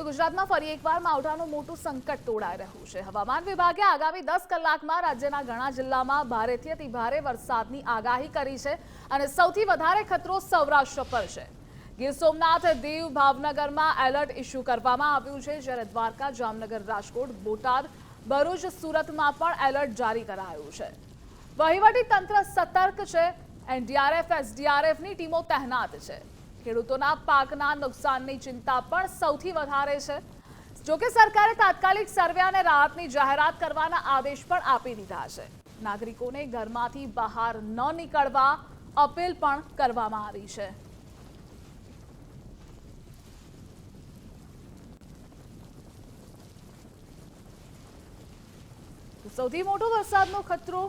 તો ગુજરાતમાં ફરી એકવાર માવઠાનું મોટું સંકટ તોડાઈ રહ્યું છે. હવામાન વિભાગે આગામી દસ કલાકમાં રાજ્યના ઘણા જિલ્લામાં ભારેથી અતિ ભારે વરસાદની આગાહી કરી છે અને સૌથી વધારે ખતરો સૌરાષ્ટ્ર પર છે. ગીર સોમનાથ, દીવ, ભાવનગરમાં એલર્ટ ઇસ્યુ કરવામાં આવ્યું છે, જ્યારે દ્વારકા, જામનગર, રાજકોટ, બોટાદ, ભરૂચ, સુરતમાં પણ એલર્ટ જારી કરાયું છે. વહીવટી તંત્ર સતર્ક છે. એનડીઆરએફ, એસડીઆરએફની ટીમો તહેનાત છે. ખેડૂતોના પાકના નુકસાનની ચિંતા પણ સૌથી વધારે છે. જોકે સરકારે તાત્કાલિક સર્વે અને રાહતની જાહેરાત કરવાના આદેશ પણ આપી દીધા છે. નાગરિકોને ઘરમાંથી બહાર ન નીકળવા અપીલ પણ કરવામાં આવી છે. સૌથી મોટો વરસાદનો ખતરો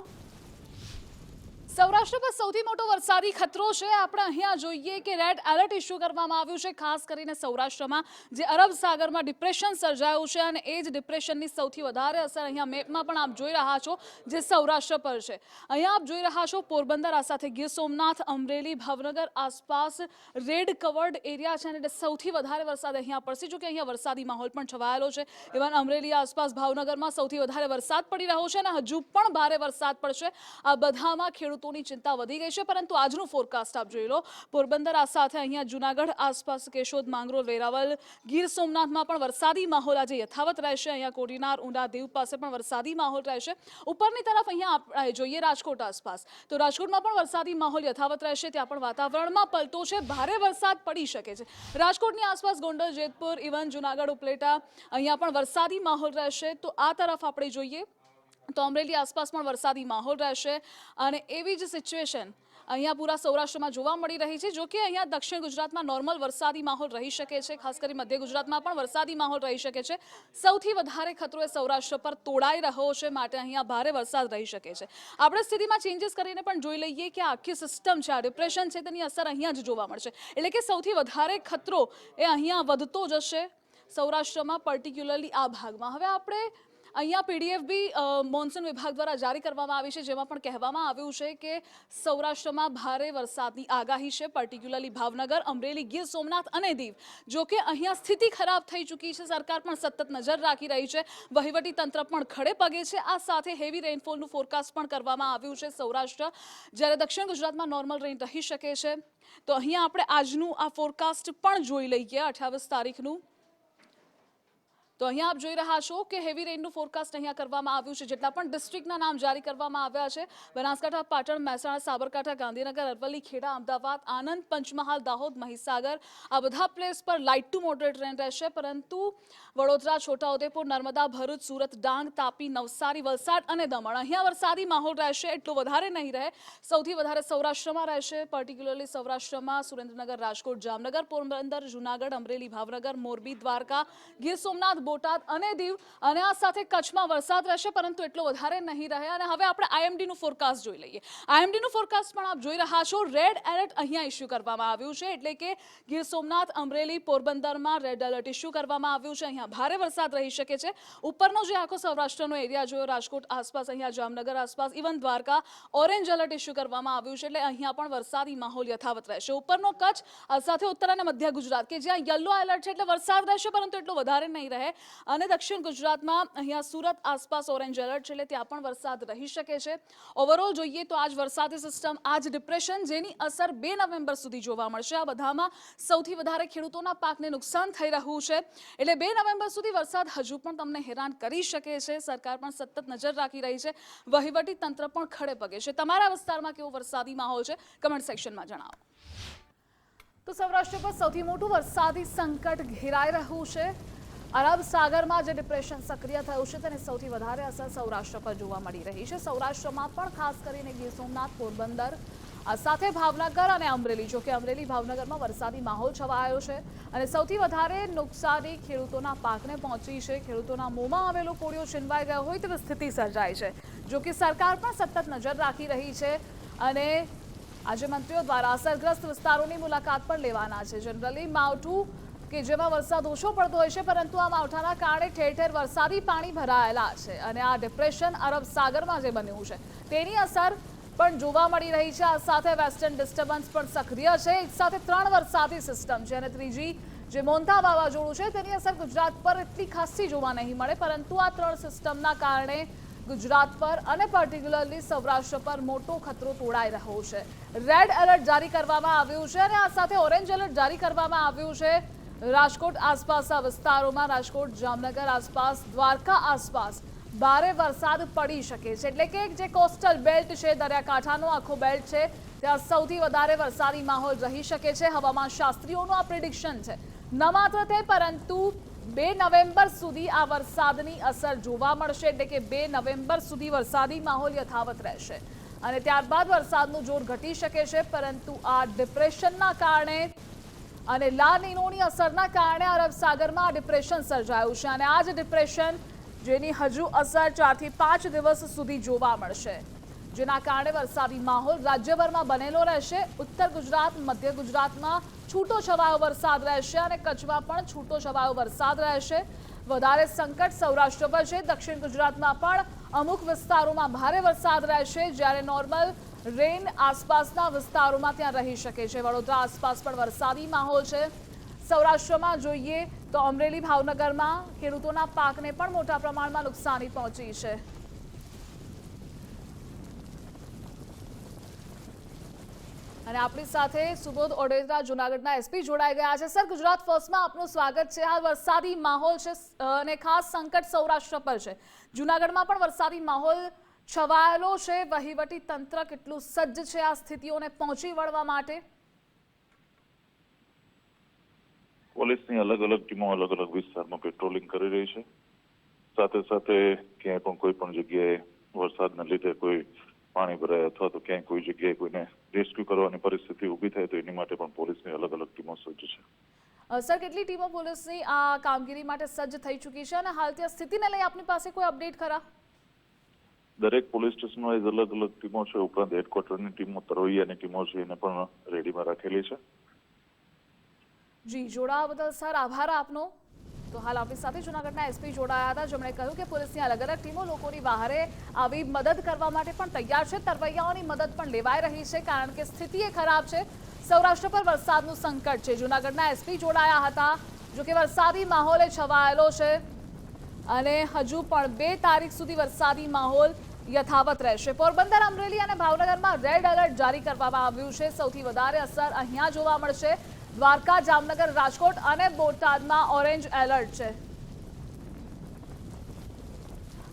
સૌરાષ્ટ્ર પર સૌથી મોટો વરસાદી ખતરો છે. આપણે અહીંયા જોઈએ કે રેડ એલર્ટ ઇસ્યુ કરવામાં આવ્યું છે. ખાસ કરીને સૌરાષ્ટ્રમાં, જે અરબ સાગરમાં ડિપ્રેશન સર્જાયું છે અને એ જ ડિપ્રેશનની સૌથી વધારે અસર અહીંયા મેપમાં પણ આપ જોઈ રહ્યા છો, જે સૌરાષ્ટ્ર પર છે. અહીંયા આપ જોઈ રહ્યા છો, પોરબંદર, આ સાથે ગીર સોમનાથ, અમરેલી, ભાવનગર આસપાસ રેડ કવર્ડ એરિયા છે અને સૌથી વધારે વરસાદ અહીંયા પડશે. જો કે અહીંયા વરસાદી માહોલ પણ છવાયેલો છે. ઇવન અમરેલી આસપાસ, ભાવનગરમાં સૌથી વધારે વરસાદ પડી રહ્યો છે અને હજુ પણ ભારે વરસાદ પડશે. આ બધામાં ખેડૂતોની ચિંતા વધી ગઈ છે, પરંતુ આજનું ફોરકાસ્ટ આપ જોઈ લો. પોરબંદર, આ સાથે અહીંયા જુનાગઢ, આસપાસ કેશોદ, માંગરોળ વેરાવલ ગીર સોમનાથમાં પણ વરસાદી માહોલ આજે યથાવત રહેશે. અહીંયા કોડીનાર, ઊંડા દીવ પાસે પણ વરસાદી માહોલ રહેશે. ઉપરની તરફ અહીંયા આપણે જોઈએ રાજકોટ આસપાસ. તો રાજકોટમાં પણ વરસાદી માહોલ યથાવત રહેશે. ત્યાં પણ વાતાવરણમાં પલટો છે. ભારે વરસાદ પડી શકે છે. રાજકોટની આસપાસ ગોંડલ, જેતપુર ઇવન જુનાગઢ, ઉપલેટા અહીંયા પણ વરસાદી માહોલ રહેશે. તો આ તરફ આપણે જોઈએ તો અમરેલી આસપાસ પણ વરસાદી માહોલ રહેશે અને એવી જ સિચ્યુએશન અહીંયા પૂરા સૌરાષ્ટ્રમાં જોવા મળી રહી છે, જો કે અહીંયા દક્ષિણ ગુજરાતમાં નોર્મલ વરસાદી માહોલ રહી શકે છે, ખાસ કરી મધ્ય ગુજરાતમાં પણ વરસાદી માહોલ રહી શકે છે. સૌથી વધારે ખતરો એ સૌરાષ્ટ્ર પર તોડાઈ રહ્યો છે, માટે અહીંયા ભારે વરસાદ રહી શકે છે. આપણે સ્થિતિમાં ચેન્જીસ કરીને પણ જોઈ લઈએ કે આખી સિસ્ટમ છે, આ ડિપ્રેશન છે, તેની અસર અહીંયા જ જોવા મળશે. એટલે કે સૌથી વધારે ખતરો એ અહીંયા વધતો જશે સૌરાષ્ટ્રમાં પર્ટિક્યુલરલી આ ભાગમાં. હવે આપણે અહીંયા પીડીએફ બી મોન્સૂન વિભાગ દ્વારા જારી કરવામાં આવી છે, જેમાં પણ કહેવામાં આવ્યું છે કે સૌરાષ્ટ્રમાં ભારે વરસાદની આગાહી છે પર્ટિક્યુલરલી ભાવનગર, અમરેલી, ગીર સોમનાથ અને દીવ. જો કે અહીંયા સ્થિતિ ખરાબ થઈ ચૂકી છે, સરકાર પણ સતત નજર રાખી રહી છે. વહીવટી તંત્ર પણ ખડે પગે છે. આ સાથે હેવી રેઇનફોલનું ફોરકાસ્ટ પણ કરવામાં આવ્યું છે સૌરાષ્ટ્ર. જ્યારે દક્ષિણ ગુજરાતમાં નોર્મલ રેન રહી શકે છે, તો અહીંયા આપણે આજનું આ ફોરકાસ્ટ પણ જોઈ લઈએ અઠ્યાવીસ તારીખનું. તો અહીંયા આપ જોઈ રહ્યા છો કે હેવી રેનનું ફોરકાસ્ટ અહીંયા કરવામાં આવ્યું છે, જેટલા પણ ડિસ્ટ્રિક્ટના નામ જારી કરવામાં આવ્યા છે. બનાસકાંઠા, પાટણ, મહેસાણા, સાબરકાંઠા, ગાંધીનગર, અરવલ્લી, ખેડા, અમદાવાદ આનંદ પંચમહાલ, દાહોદ, મહીસાગર, આ બધા પ્લેસ પર લાઇટ ટુ મોડરેટ રેન રહેશે. પરંતુ વડોદરા, છોટાઉદેપુર, નર્મદા, ભરૂચ, સુરત, ડાંગ, તાપી, નવસારી, વલસાડ અને દમણ અહીંયા વરસાદી માહોલ રહેશે. એટલો વધારે નહીં રહે. સૌથી વધારે સૌરાષ્ટ્રમાં રહેશે. પર્ટિક્યુલરલી સૌરાષ્ટ્રમાં સુરેન્દ્રનગર, રાજકોટ, જામનગર, પોરબંદર, જુનાગઢ, અમરેલી, ભાવનગર, મોરબી, દ્વારકા, ગીર સોમનાથ બોટાદ અને દીવ અને આ સાથે કચ્છમાં વરસાદ રહેશે, પરંતુ એટલો વધારે નહીં રહે. અને હવે આપણે આઈએમડીનું ફોરકાસ્ટ જોઈ લઈએ. આઈએમડીનું ફોરકાસ્ટ પણ આપ જોઈ રહ્યા છો. રેડ એલર્ટ અહીંયા ઇસ્યુ કરવામાં આવ્યું છે. એટલે કે ગીર સોમનાથ, અમરેલી, પોરબંદરમાં રેડ એલર્ટ ઇસ્યુ કરવામાં આવ્યું છે. અહીંયા ભારે વરસાદ રહી શકે છે. ઉપરનો જે આખો સૌરાષ્ટ્રનો એરિયા જોયો, રાજકોટ આસપાસ, અહીંયા જામનગર આસપાસ even Dwarka orange alert issue કરવામાં આવ્યું છે. એટલે અહીંયા પણ વરસાદી માહોલ યથાવત રહેશે. ઉપરનો કચ્છ સાથે ઉત્તર અને મધ્ય ગુજરાત, કે જ્યાં યલો એલર્ટ છે, એટલે વરસાદ રહેશે, પરંતુ એટલો વધારે નહીં રહે. અને દક્ષિણ ગુજરાતમાં અહીંયા સુરત આસપાસ ઓરેન્જ એલર્ટ છે એટલે ત્યાં પણ વરસાદ રહી શકે છે. ઓવરઓલ જોઈએ તો આજ વરસાદી સિસ્ટમ આજ ડિપ્રેશન જેની અસર બે નવેમ્બર સુધી જોવા મળશે. આ બધામાં સૌથી વધારે ખેડૂતોના પાકને નુકસાન થઈ રહ્યું છે. એટલે બે નવેમ્બર સુધી વરસાદ હજુ પણ તમને હેરાન કરી શકે છે. સરકાર પણ સતત નજર રાખી રહી છે. વહીવટી તંત્ર પણ ખડે પગે છે. તમારા વિસ્તારમાં કેવો વરસાદી માહોલ છે? કમેન્ટ સેક્શનમાં જણાવો. તો સૌરાષ્ટ્ર પર સૌથી મોટું વરસાદી સંકટ ઘેરાઈ રહ્યું છે. અરબ સાગરમાં જે ડિપ્રેશન સક્રિય થયું છે તેને સૌથી વધારે અસર સૌરાષ્ટ્ર પર જોવા મળી રહી છે. સૌરાષ્ટ્રમાં પણ ખાસ કરીને ગીર સોમનાથ, પોરબંદર સાથે ભાવનગર અને અમરેલી. જો કે અમરેલી, ભાવનગરમાં વરસાદી માહોલ છવાયો છે અને સૌથી વધારે નુકસાની ખેડૂતોના પાકને પહોંચી છે. ખેડૂતોના મોંમાં આવેલો કોળિયો છીનવાઈ ગયો હોય તેવી સ્થિતિ સર્જાય છે. જો કે સરકાર પણ સતત નજર રાખી રહી છે અને આજે મંત્રીઓ દ્વારા અસરગ્રસ્ત વિસ્તારોની મુલાકાત પણ લેવાના છે. જનરલી માવઠું કે જેમાં વરસાદ ઓછો પડતો હોય છે, પરંતુ આ માવઠાના કારણે ઠેર ઠેર વરસાદી પાણી ભરાયેલા છે અને આ ડિપ્રેશન અરબ સાગરમાં જે બન્યું છે, તેની અસર પણ જોવા મળી રહી છે. આ સાથે વેસ્ટર્ન ડિસ્ટર્બન્સ પણ સક્રિય છે. એક સાથે ત્રણ વરસાદી સિસ્ટમ છે અને ત્રીજી જે મોન્તા વાવાઝોડું છે, તેની અસર ગુજરાત પર એટલી ખાસી જોવા નહીં મળે, પરંતુ આ ત્રણ સિસ્ટમના કારણે ગુજરાત પર અને પર્ટિક્યુલરલી સૌરાષ્ટ્ર પર મોટો ખતરો તોડાઈ રહ્યો છે. રેડ એલર્ટ જારી કરવામાં આવ્યું છે અને આ સાથે ઓરેન્જ એલર્ટ જારી કરવામાં આવ્યું છે. રાજકોટ આસપાસના વિસ્તારોમાં રાજકોટ, જામનગર આસપાસ, દ્વારકા આસપાસ ભારે વરસાદ પડી શકે છે. એટલે કે જે કોસ્ટલ બેલ્ટ છે, દરિયાકાંઠાનો આખો બેલ્ટ છે, ત્યાં સૌથી વધારે વરસાદી માહોલ રહી શકે છે. હવામાન શાસ્ત્રીઓનું આ પ્રિડિક્શન છે. ન માત્ર તે, પરંતુ બે નવેમ્બર સુધી આ વરસાદની અસર જોવા મળશે. એટલે કે બે નવેમ્બર સુધી વરસાદી માહોલ યથાવત રહેશે. અને ત્યારબાદ વરસાદનું જોર ઘટી શકે છે, પરંતુ આ ડિપ્રેશનના કારણે અને લા નિનોની અસરના કારણે અરબ સાગરમાં ડિપ્રેશન સર્જાયું છે અને આ જ ડિપ્રેશન જેની હજુ અસર ચારથી પાંચ દિવસ સુધી જોવા મળશે. જેના કારણે વરસાદી માહોલ રાજ્યભરમાં બનેલો રહેશે. ઉત્તર ગુજરાત, મધ્ય ગુજરાતમાં છૂટો છવાયો વરસાદ રહેશે અને કચ્છમાં પણ છૂટો છવાયો વરસાદ રહેશે. વધારે સંકટ સૌરાષ્ટ્ર પર છે. દક્ષિણ ગુજરાતમાં પણ અમુક વિસ્તારોમાં ભારે વરસાદ રહેશે. જ્યારે નોર્મલ રેન આસપાસના વિસ્તારોમાં ત્યાં રહી શકે છે. વડોદરા આસપાસ પણ વરસાદી માહોલ છે. સૌરાષ્ટ્રમાં જોઈએ તો અમરેલી, ભાવનગરમાં ખેડૂતોના પાકને પણ મોટા પ્રમાણમાં નુકસાની પહોંચી છે. અને આપણી સાથે સુબોધ ઓડેદરા જુનાગઢના એસપી જોડાઈ ગયા છે. સર, ગુજરાત ફર્સ્ટમાં આપનું સ્વાગત છે. હાલ વરસાદી માહોલ છે અને ખાસ સંકટ સૌરાષ્ટ્ર પર છે. જુનાગઢમાં પણ વરસાદી માહોલ છવાયેલો છે વહીવટી તંત્ર કેટલું સજ્જ છે આ સ્થિતિઓને પહોંચી વળવા માટે? પોલીસની અલગ અલગ ટીમો અલગ અલગ વિસ્તારમાં પેટ્રોલિંગ કરી રહી છે. સાથે સાથે ક્યાંય પણ કોઈ પણ જગ્યાએ વરસાદના લીધે કોઈ પાણી ભરાય અથવા તો ક્યાંય કોઈ જગ્યાએ કોઈને રેસ્ક્યુ કરવાની પરિસ્થિતિ ઊભી થાય તો એની માટે પણ પોલીસની અલગ અલગ ટીમો સજ્જ છે. સર કેટલી ટીમો પોલીસની આ કામગીરી માટે સજ્જ થઈ ચૂકી છે અને હાલ ત્યાં સ્થિતિને લઈ આપની પાસે કોઈ અપડેટ ખરા? દરેક પોલીસ સ્ટેશનો એ અલગ અલગ ટીમો છે. ઉપરાંત હેડક્વાર્ટરની ટીમો તરોઈયાની ટીમો છે એને પણ રેડીમાં રાખેલી છે. જી, જોડાવા બદલ સર આભાર આપનો. તો હાલ આપણી સાથે જુનાગઢના એસપી જોડાયા હતા. જેમણે કહ્યું કે પોલીસની અલગ અલગ ટીમો લોકોની બહારે આવી મદદ કરવા માટે પણ તૈયાર છે. તરવૈયાઓની મદદ પણ લેવાઈ રહી છે, કારણ કે સ્થિતિ એ ખરાબ છે. સૌરાષ્ટ્ર પર વરસાદનું સંકટ છે. જુનાગઢના એસપી જોડાયા હતા. જો કે વરસાદી માહોલે છવાયેલો છે. અને હજુ પણ બે તારીખ સુધી વરસાદી માહોલ યથાવત રહેશે. પોરબંદર, અમરેલી અને ભાવનગરમાં રેડ એલર્ટ જારી કરવામાં આવ્યું છે. સૌથી વધારે અસર અહીંયા જોવા મળશે. દ્વારકા, જામનગર, રાજકોટ અને બોટાદમાં ઓરેન્જ એલર્ટ છે.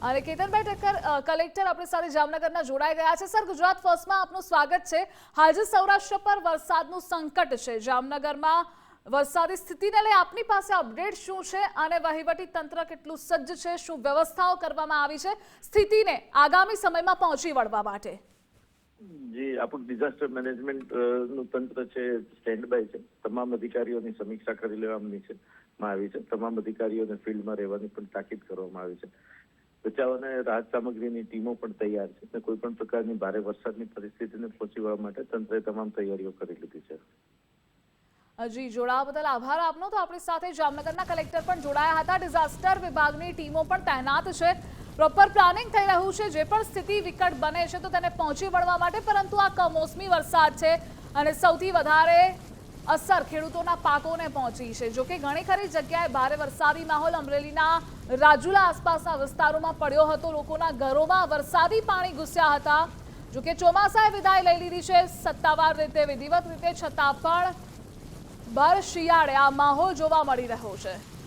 અને કેતનભાઈ ઠક્કર કલેક્ટર આપણી સાથે જામનગરના જોડાઈ ગયા છે. સર, ગુજરાત ફર્સ્ટમાં આપનું સ્વાગત છે. હાલ જે સૌરાષ્ટ્ર પર વરસાદનું સંકટ છે, જામનગરમાં વરસાદી સ્થિતિને લઈ આપની પાસે અપડેટ શું છે? અને વહીવટી તંત્ર કેટલું સજ્જ છે? શું વ્યવસ્થાઓ કરવામાં આવી છે? સ્થિતિને આગામી સમયમાં પહોંચી વળવા માટે. જી, આપણું ડિઝાસ્ટર મેનેજમેન્ટનું તંત્ર છે સ્ટેન્ડ બાય છે. તમામ અધિકારીઓની સમીક્ષા કરી લેવાની છે, માં આવી છે. તમામ અધિકારીઓને ફિલ્ડમાં રહેવાની પણ તાકીદ કરવામાં આવી છે. બચાવ અને રાહત સામગ્રીની ટીમો પણ તૈયાર છે અને કોઈ પણ પ્રકારની ભારે વરસાદની પરિસ્થિતિને પહોંચી વળવા માટે તંત્રે તમામ તૈયારીઓ કરી લીધી છે. જી, જોડાવા બદલ આભાર આપનો. તો આપણી સાથે જામનગરના કલેક્ટર પણ જોડાયા હતા. ડિઝાસ્ટર વિભાગની ટીમો પણ તૈનાત છે. પ્રોપર પ્લાનિંગ થઈ રહ્યું છે. જે પણ સ્થિતિ વિકટ બને છે, તો તેને પહોંચી વળવા માટે, પરંતુ આ કમોસમી વરસાદ છે અને સૌથી વધારે અસર ખેડૂતોના પાકોને પહોંચી છે. જોકે ઘણી ખરી જગ્યાએ ભારે વરસાદી માહોલ અમરેલીના રાજુલા આસપાસના વિસ્તારોમાં પડ્યો હતો. લોકોના ઘરોમાં વરસાદી પાણી ઘૂસ્યા હતા. જોકે ચોમાસાએ વિદાય લઈ લીધી છે. સત્તાવાર રીતે, વિધિવત રીતે છતાં પણ ભર શિયાળે આ માહોલ જોવા મળી રહ્યો છે.